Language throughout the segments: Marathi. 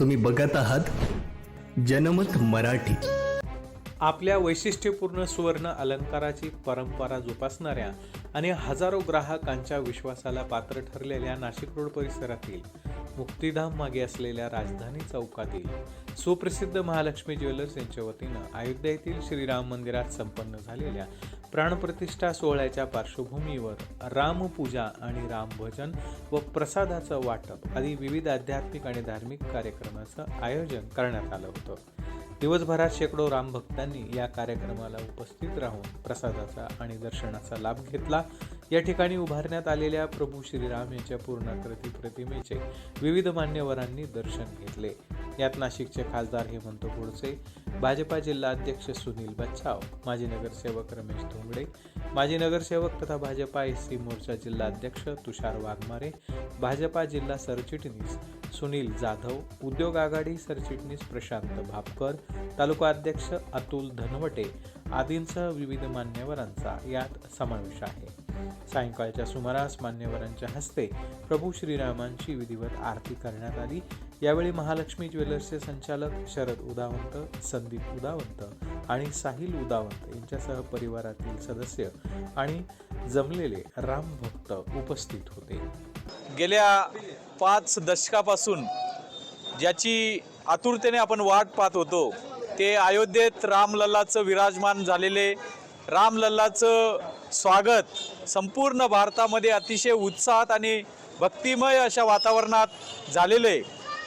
तुम्ही बघत आहात जनमत मराठी. आपल्या वैशिष्ट्यपूर्ण सुवर्ण अलंकाराची परंपरा जोपासणाऱ्या आणि हजारो ग्राहकांच्या विश्वासाला पात्र ठरलेल्या नाशिक रोड परिसरातील मुक्तिधाम मागे असलेल्या राजधानी चौकातील सुप्रसिद्ध महालक्ष्मी ज्वेलर्स यांच्या वतीनं अयोध्या येथील श्रीराम मंदिरात संपन्न झालेल्या प्राणप्रतिष्ठा सोहळ्याच्या पार्श्वभूमीवर रामपूजा आणि रामभजन व प्रसादाचं वाटप आदी विविध आध्यात्मिक आणि धार्मिक कार्यक्रमाचं आयोजन करण्यात आलं होतं. दिवसभरात शेकडो रामभक्तांनी या कार्यक्रमाला उपस्थित राहून प्रसादाचा आणि दर्शनाचा लाभ घेतला. या ठिकाणी उभारण्यात आलेल्या प्रभू श्रीराम यांच्या पूर्णाकृती प्रतिमेचे विविध मान्यवरांनी दर्शन घेतले. यात नाशिकचे खासदार हेमंत गोडसे भाजपा जिल्हा अध्यक्ष सुनील बच्छाव माजी नगरसेवक रमेश धोंगडे माजी नगरसेवक तथा भाजपा एस सी मोर्चा जिल्हा अध्यक्ष तुषार वाघमारे भाजपा जिल्हा सरचिटणीस सुनील जाधव उद्योग आघाडी सरचिटणीस प्रशांत भापकर तालुका अध्यक्ष अतुल धनवटे आदींसह विविध मान्यवरांचा यात समावेश आहे. सायंकाळच्या सुमारास मान्यवरांच्या हस्ते प्रभू श्रीरामांची विधिवत आरती करण्यात आली. यावेळी महालक्ष्मी ज्वेलर्सचे संचालक शरद उदावंत संदीप उदावंत आणि साहिल उदावंत यांच्यासह परिवारातील सदस्य आणि जमलेले रामभक्त उपस्थित होते. गेल्या पाच दशकापासून ज्याची आतुरतेने आपण वाट पाहत होतो ते अयोध्येत रामलल्लाचं विराजमान झालेले रामलल्लाचं स्वागत संपूर्ण भारतामध्ये अतिशय उत्साहात आणि भक्तिमय अशा वातावरणात झालेलं आहे.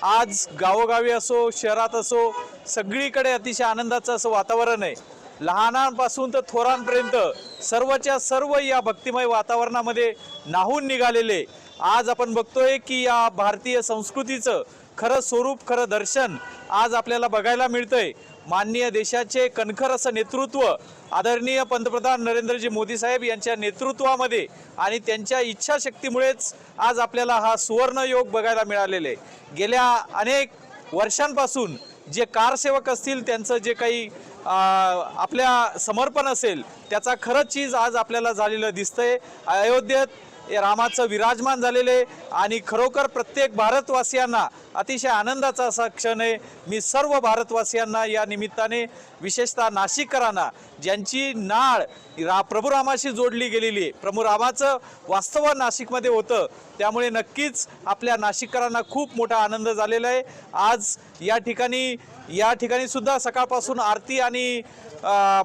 आज गावोगावी असो शहरात असो सगळीकडे अतिशय आनंदाचं असं वातावरण आहे. लहानांपासून तर थोरांपर्यंत सर्वच्या सर्व या भक्तिमय वातावरणामध्ये नाहून निघालेले आज आपण बघतोय की या भारतीय संस्कृतीचं खरं स्वरूप खरं दर्शन आज आपल्याला बघायला मिळतंय. माननीय देशाचे कणखर असं नेतृत्व आदरणीय पंतप्रधान नरेंद्रजी मोदी साहेब यांच्या नेतृत्वामध्ये आणि त्यांच्या इच्छाशक्तीमुळेच आज आपल्याला हा सुवर्ण योग बघायला मिळालेले आहे. गेल्या अनेक वर्षांपासून जे कारसेवक असतील त्यांचं जे काही आपल्या समर्पण असेल त्याचा खरंच चीज आज आपल्याला झालेलं दिसतंय अयोध्येत रामाचं विराजमान झालेले आणि खरोखर प्रत्येक भारतवासियांना अतिशय आनंदाचा असा क्षण आहे. मी सर्व भारतवासियांना या निमित्ताने विशेषतः नाशिककरांना ज्यांची नाळ रा प्रभू रामाशी जोडली गेलेली आहे. प्रभू रामाचं वास्तव नाशिकमध्ये होतं. त्यामुळे नक्कीच आपल्या नाशिककरांना खूप मोठा आनंद झालेला आहे. आज या ठिकाणी या ठिकाणी सुद्धा सकाळपासून आरती आणि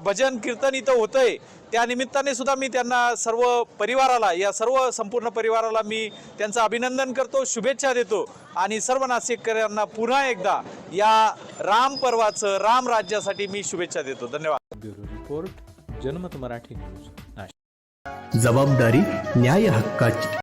भजन कीर्तन इथं होतं आहे त्या निमित्ताने सुद्धा मी त्यांना सर्व परिवाराला या सर्व संपूर्ण परिवाराला मी त्यांचं अभिनंदन करतो शुभेच्छा देतो. आणि सर्व नाशिककरांना पुन्हा एकदा या राम पर्वाचं राम राज्यासाठी मी शुभेच्छा देतो. धन्यवाद. ब्युरो रिपोर्ट जनमत मराठी न्यूज जबाबदारी न्याय हक्काची.